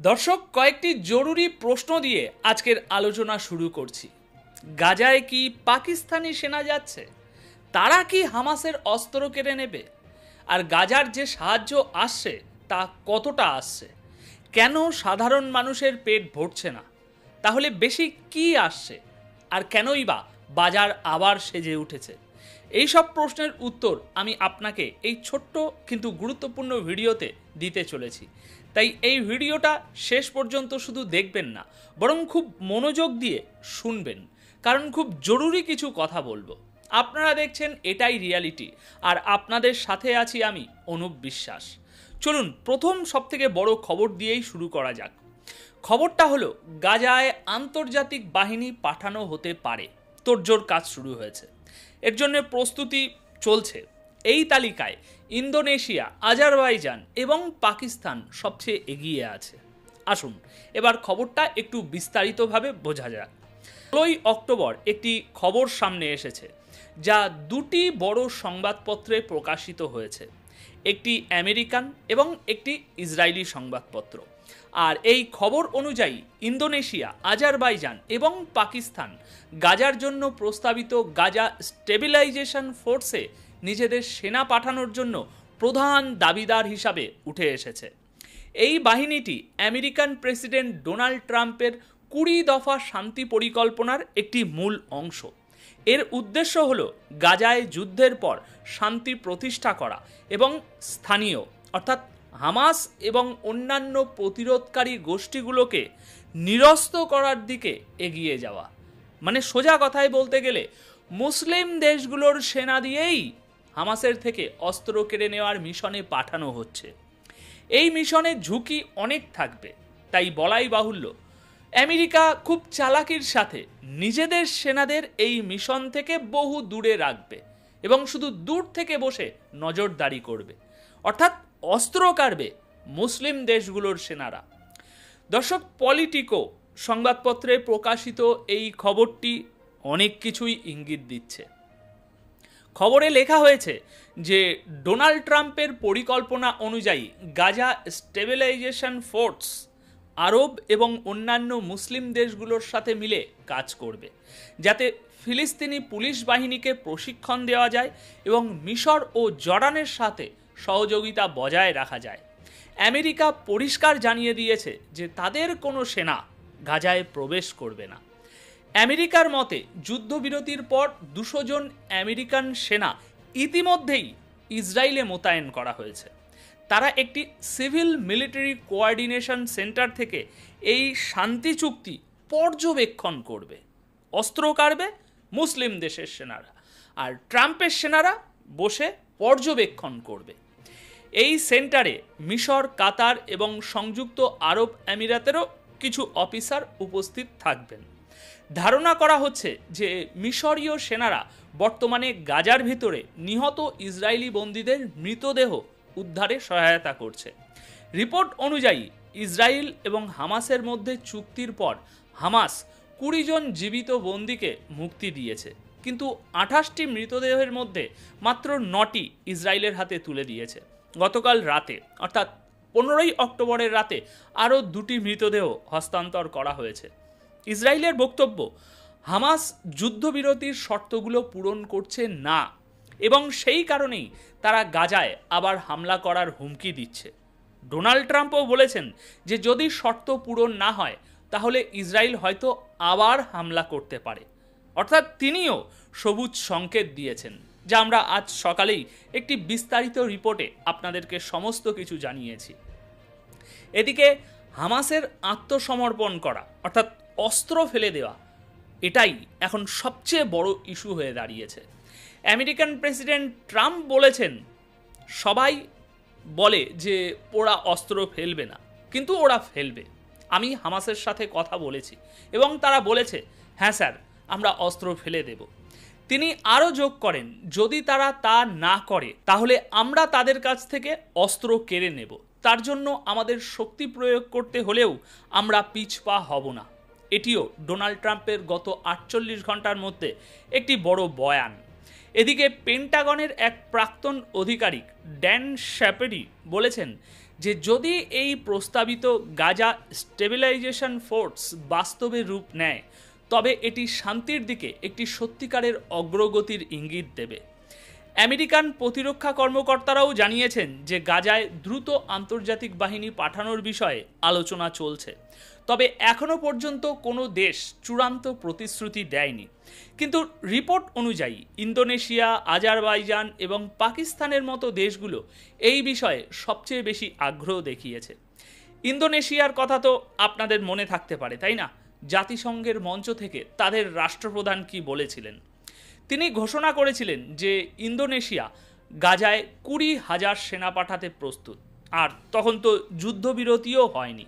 দর্শক, কয়েকটি জরুরি প্রশ্ন দিয়ে আজকের আলোচনা শুরু করছি। গাজায় কি পাকিস্তানি সেনা যাচ্ছে? তারা কি হামাসের অস্ত্র কেড়ে নেবে? আর গাজার যে সাহায্য আসছে, তা কতটা আসছে? কেন সাধারণ মানুষের পেট ভরছে না? তাহলে বেশি কি আসছে? আর কেনই বা বাজার আবার সেজে উঠেছে? এই সব প্রশ্নের উত্তর আমি আপনাকে এই ছোট্ট কিন্তু গুরুত্বপূর্ণ ভিডিওতে দিতে চলেছি। তাই এই ভিডিওটা শেষ পর্যন্ত শুধু দেখবেন না, বরং খুব মনোযোগ দিয়ে শুনবেন। কারণ খুব জরুরি কিছু কথা বলব। আপনারা দেখছেন এটাই রিয়ালিটি, আর আপনাদের সাথে আছি আমি, অনুপ বিশ্বাস। চলুন, প্রথম সবথেকে বড় খবর দিয়েই শুরু করা যাক। খবরটা হলো, গাজায় আন্তর্জাতিক বাহিনী পাঠানো হতে পারে। তোড়জোড় কাজ শুরু হয়েছে। এর জন্য প্রস্তুতি চলছে। এই তালিকায় ইন্দোনেশিয়া, আজারবাইজান এবং পাকিস্তান সবচেয়ে এগিয়ে আছে। আসুন, এবার খবরটা একটু বিস্তারিতভাবে বোঝা যাক। ষোলোই অক্টোবর একটি খবর সামনে এসেছে, যা দুটি বড় সংবাদপত্রে প্রকাশিত হয়েছে। একটি আমেরিকান এবং একটি ইসরায়েলি সংবাদপত্র। আর এই খবর অনুযায়ী ইন্দোনেশিয়া, আজারবাইজান এবং পাকিস্তান গাজার জন্য প্রস্তাবিত গাজা স্টেবিলাইজেশন ফোর্সে নিজেদের সেনা পাঠানোর জন্য প্রধান দাবিদার হিসাবে উঠে এসেছে। এই বাহিনীটি আমেরিকান প্রেসিডেন্ট ডোনাল্ড ট্রাম্পের কুড়ি দফা শান্তি পরিকল্পনার একটি মূল অংশ। এর উদ্দেশ্য হল গাজায় যুদ্ধের পর শান্তি প্রতিষ্ঠা করা এবং স্থানীয়, অর্থাৎ হামাস এবং অন্যান্য প্রতিরোধকারী গোষ্ঠীগুলোকে নিরস্ত করার দিকে এগিয়ে যাওয়া। মানে সোজা কথায় বলতে গেলে, মুসলিম দেশগুলোর সেনা দিয়েই হামাসের থেকে অস্ত্র কেড়ে নেওয়ার মিশনে পাঠানো হচ্ছে। এই মিশনের ঝুঁকি অনেক থাকবে, তাই বলাই বাহুল্য, আমেরিকা খুব চালাকির সাথে নিজেদের সেনাদের এই মিশন থেকে বহু দূরে রাখবে এবং শুধু দূর থেকে বসে নজরদারি করবে। অর্থাৎ অস্ত্র কাড়বে মুসলিম দেশগুলোর সেনারা। দর্শক, পলিটিকো সংবাদপত্রে প্রকাশিত এই খবরটি অনেক কিছুই ইঙ্গিত দিচ্ছে। খবরে লেখা হয়েছে যে ডোনাল্ড ট্রাম্পের পরিকল্পনা অনুযায়ী গাজা স্টেবিলাইজেশন ফোর্স আরব এবং অন্যান্য মুসলিম দেশগুলোর সাথে মিলে কাজ করবে, যাতে ফিলিস্তিনি পুলিশ বাহিনীকে প্রশিক্ষণ দেওয়া যায় এবং মিশর ও জর্ডানের সাথে সহযোগিতা বজায় রাখা যায়। আমেরিকা পরিষ্কার জানিয়ে দিয়েছে যে তাদের কোনো সেনা গাজায় প্রবেশ করবে না। আমেরিকার মতে, যুদ্ধবিরতির পর দুশো জন আমেরিকান সেনা ইতিমধ্যেই ইসরায়েলে মোতায়েন করা হয়েছে। তারা একটি সিভিল মিলিটারি কোয়ার্ডিনেশন সেন্টার থেকে এই শান্তি চুক্তি পর্যবেক্ষণ করবে। অস্ত্র কাড়বে মুসলিম দেশের সেনারা আর ট্রাম্পের সেনারা বসে পর্যবেক্ষণ করবে। এই সেন্টারে মিশর, কাতার এবং সংযুক্ত আরব আমিরাতেরও কিছু অফিসার উপস্থিত থাকবেন। ধারণা করা হচ্ছে যে মিশরীয় সেনারা বর্তমানে গাজার ভিতরে নিহত ইসরায়েলি বন্দীদের মৃতদেহ উদ্ধারে সহায়তা করছে। রিপোর্ট অনুযায়ী ইসরায়েল এবং হামাসের মধ্যে চুক্তির পর হামাস কুড়ি জন জীবিত বন্দীকে মুক্তি দিয়েছে। কিন্তু আঠাশটি মৃতদেহের মধ্যে মাত্র নটি ইসরায়েলের হাতে তুলে দিয়েছে। গতকাল রাতে, অর্থাৎ পনেরোই অক্টোবরের রাতে, আরও দুটি মৃতদেহ হস্তান্তর করা হয়েছে। ইসরায়েলের বক্তব্য, হামাস যুদ্ধবিরতির শর্তগুলো পূরণ করছে না এবং সেই কারণেই তারা গাজায় আবার হামলা করার হুমকি দিচ্ছে। ডোনাল্ড ট্রাম্পও বলেছেন যে যদি শর্ত পূরণ না হয়, তাহলে ইসরায়েল হয়তো আবার হামলা করতে পারে। অর্থাৎ তিনিও সবুজ সংকেত দিয়েছেন, যা আমরা আজ সকালেই একটি বিস্তারিত রিপোর্টে আপনাদেরকে সমস্ত কিছু জানিয়েছি। এদিকে হামাসের আত্মসমর্পণ করা, অর্থাৎ অস্ত্র ফেলে দেওয়া, এটাই এখন সবচেয়ে বড় ইস্যু হয়ে দাঁড়িয়েছে। আমেরিকান প্রেসিডেন্ট ট্রাম্প বলেছেন, সবাই বলে যে ওরা অস্ত্র ফেলবে না, কিন্তু ওরা ফেলবে। আমি হামাসের সাথে কথা বলেছি এবং তারা বলেছে হ্যাঁ স্যার, আমরা অস্ত্র ফেলে দেব। তিনি আরও যোগ করেন, যদি তারা তা না করে, তাহলে আমরা তাদের কাছ থেকে অস্ত্র কেড়ে নেব। তার জন্য আমাদের শক্তি প্রয়োগ করতে হলেও আমরা পিছপা হব না। এটিও ডোনাল্ড ট্রাম্পের গত আটচল্লিশ ঘণ্টার মধ্যে একটি বড় বয়ান। এদিকে পেন্টাগনের এক প্রাক্তন আধিকারিক ড্যান শ্যাপেরি বলেছেন যে যদি এই প্রস্তাবিত গাজা স্টেবিলাইজেশন ফোর্স বাস্তবে রূপ নেয়, তবে এটি শান্তির দিকে একটি সত্যিকারের অগ্রগতির ইঙ্গিত দেবে। আমেরিকান প্রতিরক্ষা কর্মকর্তারাও জানিয়েছেন যে গাজায় দ্রুত আন্তর্জাতিক বাহিনী পাঠানোর বিষয়ে আলোচনা চলছে। তবে এখনও পর্যন্ত কোনো দেশ চূড়ান্ত প্রতিশ্রুতি দেয়নি। কিন্তু রিপোর্ট অনুযায়ী ইন্দোনেশিয়া, আজারবাইজান এবং পাকিস্তানের মতো দেশগুলো এই বিষয়ে সবচেয়ে বেশি আগ্রহ দেখিয়েছে। ইন্দোনেশিয়ার কথা তো আপনাদের মনে থাকতে পারে, তাই না? জাতিসংঘের মঞ্চ থেকে তাদের রাষ্ট্রপ্রধান কি বলেছিলেন? তিনি ঘোষণা করেছিলেন যে ইন্দোনেশিয়া গাজায় কুড়ি হাজার সেনা পাঠাতে প্রস্তুত। আর তখন তো যুদ্ধবিরতিও হয়নি।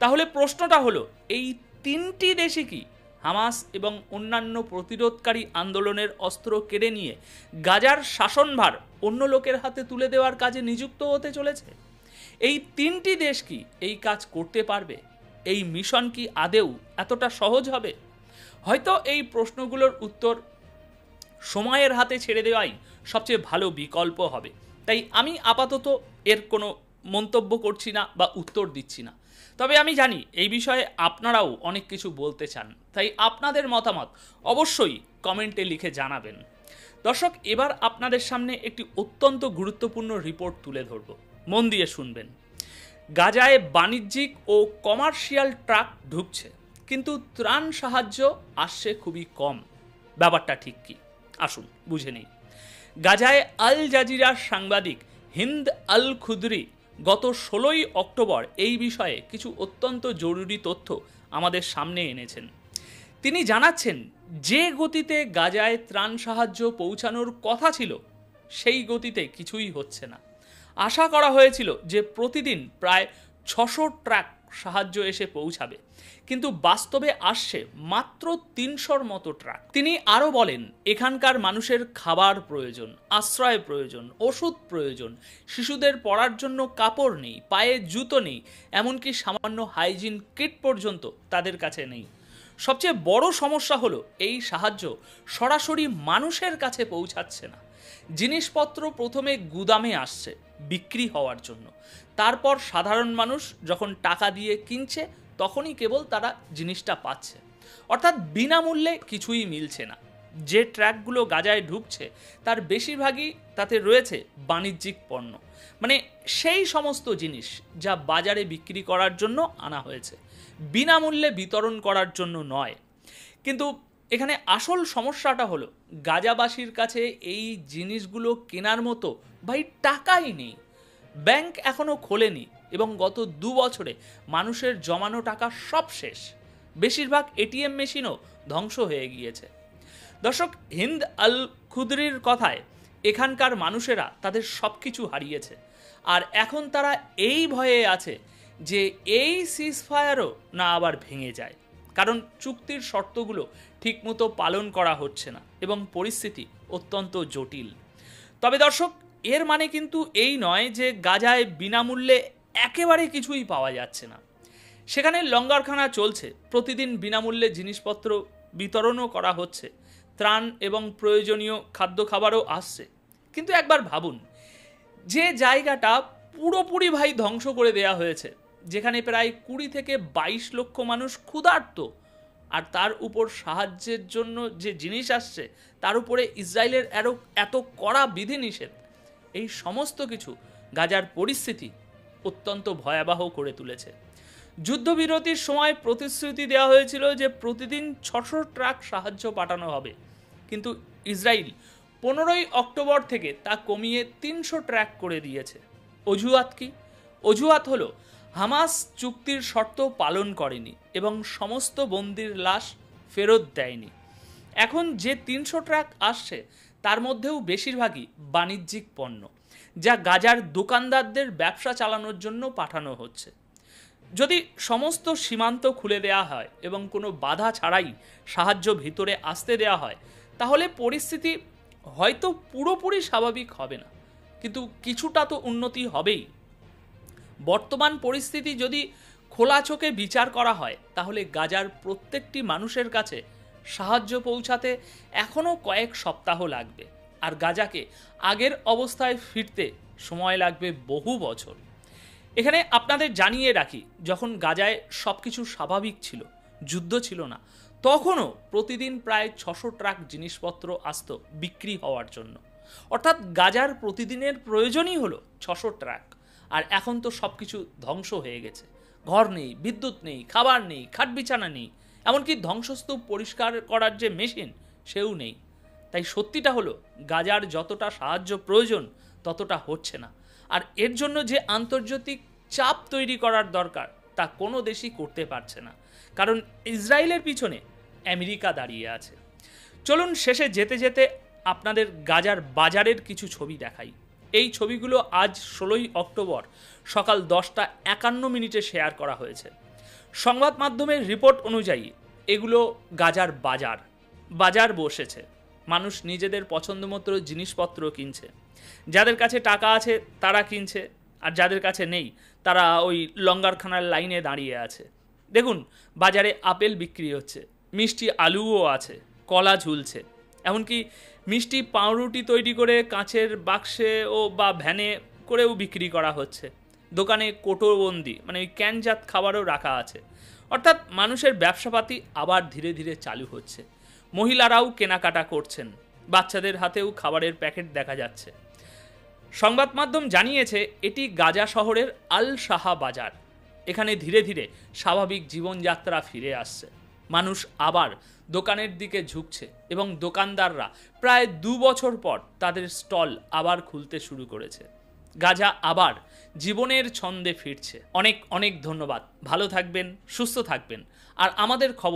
তাহলে প্রশ্নটা হলো, এই তিনটি দেশে কি হামাস এবং অন্যান্য প্রতিরোধকারী আন্দোলনের অস্ত্র কেড়ে নিয়ে গাজার শাসনভার অন্য লোকের হাতে তুলে দেওয়ার কাজে নিযুক্ত হতে চলেছে? এই তিনটি দেশ কি এই কাজ করতে পারবে? এই মিশন কি আদেও এতটা সহজ হবে? হয়তো এই প্রশ্নগুলোর উত্তর সময়ের হাতে ছেড়ে দেওয়াই সবচেয়ে ভালো বিকল্প হবে। তাই আমি আপাতত এর কোনো মন্তব্য করছি না বা উত্তর দিচ্ছি না। তবে আমি জানি এই বিষয়ে আপনারাও অনেক কিছু বলতে চান, তাই আপনাদের মতামত অবশ্যই কমেন্টে লিখে জানাবেন। দর্শক, এবার আপনাদের সামনে একটি অত্যন্ত গুরুত্বপূর্ণ রিপোর্ট তুলে ধরব। মন দিয়ে শুনবেন। গাজায় বাণিজ্যিক ও কমার্শিয়াল ট্রাক ঢুকছে, কিন্তু ত্রাণ সাহায্য আসছে খুবই কম। ব্যাপারটা ঠিক কি? আসুন, বুঝে নিই। গাজায় আল জাজিরার সাংবাদিক হিন্দ আল খুদরি গত ষোলোই অক্টোবর এই বিষয়ে কিছু অত্যন্ত জরুরি তথ্য আমাদের সামনে এনেছেন। তিনি জানাচ্ছেন, যে গতিতে গাজায় ত্রাণ সাহায্য পৌঁছানোর কথা ছিল, সেই গতিতে কিছুই হচ্ছে না। আশা করা হয়েছিল যে প্রতিদিন প্রায় ছশো ট্রাক সাহায্য এসে পৌঁছাবে। কিন্তু বাস্তবে আসছে মাত্র তিনশোর মতো ট্রাক। তিনি আরও বলেন, এখানকার মানুষের খাবার প্রয়োজন, আশ্রয় প্রয়োজন, ওষুধ প্রয়োজন, শিশুদের পড়ার জন্য কাপড় নেই, পায়ে জুতো নেই, এমনকি সামান্য হাইজিন কিট পর্যন্ত তাদের কাছে নেই। সবচেয়ে বড় সমস্যা হলো এই সাহায্য সরাসরি মানুষের কাছে পৌঁছাচ্ছে না। জিনিসপত্র প্রথমে গুদামে আসছে বিক্রি হওয়ার জন্য। তারপর সাধারণ মানুষ যখন টাকা দিয়ে কিনছে, তখনই কেবল তারা জিনিসটা পাচ্ছে। অর্থাৎ বিনামূল্যে কিছুই মিলছে না। যে ট্র্যাকগুলো গাজায় ঢুকছে, তার বেশিরভাগই তাতে রয়েছে বাণিজ্যিক পণ্য। মানে সেই সমস্ত জিনিস যা বাজারে বিক্রি করার জন্য আনা হয়েছে। বিনামূল্যে বিতরণ করার জন্য নয়। কিন্তু এখানে আসল সমস্যাটা হলো, গাজাবাসীর কাছে এই জিনিসগুলো কেনার মতো ভাই টাকাই নেই। ব্যাংক এখনও খোলেনি এবং গত দু বছরে মানুষের জমানো টাকা সব শেষ। বেশিরভাগ এটিএম মেশিনও ধ্বংস হয়ে গিয়েছে। দর্শক, হিন্দ আল খুদরির কথায় এখানকার মানুষেরা তাদের সব কিছু হারিয়েছে। আর এখন তারা এই ভয়ে আছে যে এই সিজফায়ারও না আবার ভেঙে যায়। কারণ চুক্তির শর্তগুলো ঠিকমতো পালন করা হচ্ছে না এবং পরিস্থিতি অত্যন্ত জটিল। তবে দর্শক, এর মানে কিন্তু এই নয় যে গাজায় বিনামূল্যে একেবারে কিছুই পাওয়া যাচ্ছে না। সেখানে লঙ্গারখানা চলছে, প্রতিদিন বিনামূল্যে জিনিসপত্র বিতরণও করা হচ্ছে। ত্রাণ এবং প্রয়োজনীয় খাদ্য খাবারও আসছে। কিন্তু একবার ভাবুন, যে জায়গাটা পুরোপুরি ভাই ধ্বংস করে দেয়া হয়েছে, যেখানে প্রায় কুড়ি থেকে বাইশ লক্ষ মানুষ ক্ষুধার্ত, আর তার উপর সাহায্যের জন্য যে জিনিস আসছে, তার উপরে ইসরায়েলের এত এত কড়া বিধিনিষেধ, এই সমস্ত কিছু গাজার পরিস্থিতি অত্যন্ত ভয়াবহ করে তুলেছে। যুদ্ধবিরতির সময় প্রতিশ্রুতি দেওয়া হয়েছিল যে প্রতিদিন ছশো ট্রাক সাহায্য পাঠানো হবে। কিন্তু ইসরায়েল পনেরোই অক্টোবর থেকে তা কমিয়ে তিনশো ট্র্যাক করে দিয়েছে। অজুহাত কি? অজুহাত হলো, হামাস চুক্তির শর্ত পালন করেনি এবং সমস্ত বন্দির লাশ ফেরত দেয়নি। এখন যে তিনশো ট্রাক আসছে, তার মধ্যেও বেশিরভাগই বাণিজ্যিক পণ্য, যা গাজার দোকানদারদের ব্যবসা চালানোর জন্য পাঠানো হচ্ছে। যদি সমস্ত সীমান্ত খুলে দেওয়া হয় এবং কোনো বাধা ছাড়াই সাহায্য ভিতরে আসতে দেওয়া হয়, তাহলে পরিস্থিতি হয়তো পুরোপুরি স্বাভাবিক হবে না। কিন্তু কিছুটা তো উন্নতি হবেই। বর্তমান পরিস্থিতি যদি খোলা চোখে বিচার করা হয়, তাহলে গাজার প্রত্যেকটি মানুষের কাছে সাহায্য পৌঁছাতে এখনও কয়েক সপ্তাহ লাগবে। আর গাজাকে আগের অবস্থায় ফিরতে সময় লাগবে বহু বছর। এখানে আপনাদের জানিয়ে রাখি, যখন গাজায় সব কিছু স্বাভাবিক ছিল, যুদ্ধ ছিল না, তখনও প্রতিদিন প্রায় ছশো ট্রাক জিনিসপত্র আসতো বিক্রি হওয়ার জন্য। অর্থাৎ গাজার প্রতিদিনের প্রয়োজনই হলো ছশো ট্রাক। আর এখন তো সব কিছু ধ্বংস হয়ে গেছে। ঘর নেই, বিদ্যুৎ নেই, খাবার নেই খাট বিছানা নেই। এমনকি ধ্বংসস্তূপ পরিষ্কার করার যে মেশিন, সেও নেই। তাই সত্যিটা হলো, গাজার যতটা সাহায্য প্রয়োজন, ততটা হচ্ছে না। আর এর জন্য যে আন্তর্জাতিক চাপ তৈরি করার দরকার, তা কোনো দেশই করতে পারছে না। কারণ ইসরায়েলের পিছনে আমেরিকা দাঁড়িয়ে আছে। চলুন শেষে যেতে যেতে আপনাদের গাজার বাজারের কিছু ছবি দেখাই। এই ছবিগুলো আজ ষোলোই অক্টোবর সকাল দশটা একান্ন মিনিটে শেয়ার করা হয়েছে। সংবাদ মাধ্যমের রিপোর্ট অনুযায়ী এগুলো গাজার বাজার। বাজার বসেছে। মানুষ নিজেদের পছন্দমতো জিনিসপত্র কিনছে। যাদের কাছে টাকা আছে, তারা কিনছে, আর যাদের কাছে নেই, তারা ওই লঙ্গারখানার লাইনে দাঁড়িয়ে আছে। দেখুন, বাজারে আপেল বিক্রি হচ্ছে, মিষ্টি আলুও আছে, কলা ঝুলছে, এমনকি মিষ্টি পাউরুটি তৈরি করে কাঁচের বাক্সে ও বা ভ্যানে করেও বিক্রি করা হচ্ছে। দোকানে কোটোবন্দি মানে ওই ক্যানজাত খাবারও রাখা আছে। অর্থাৎ মানুষের ব্যবসাপাতি আবার ধীরে ধীরে চালু হচ্ছে। মহিলারাও কেনাকাটা করছেন। বাচ্চাদের হাতেও খাবারের প্যাকেট দেখা যাচ্ছে। সংবাদ মাধ্যম জানিয়েছে, এটি গাজা শহরের আল সাহা বাজার। এখানে ধীরে ধীরে স্বাভাবিক জীবনযাত্রা ফিরে আসছে। মানুষ আবার দোকানের দিকে ঝুঁকছে এবং দোকানদাররা প্রায় দু বছর পর তাদের স্টল আবার খুলতে শুরু করেছে। গাজা আবার জীবনের ছন্দে ফিরছে। অনেক অনেক ধন্যবাদ। ভালো থাকবেন, সুস্থ থাকবেন। আর আমাদের খবর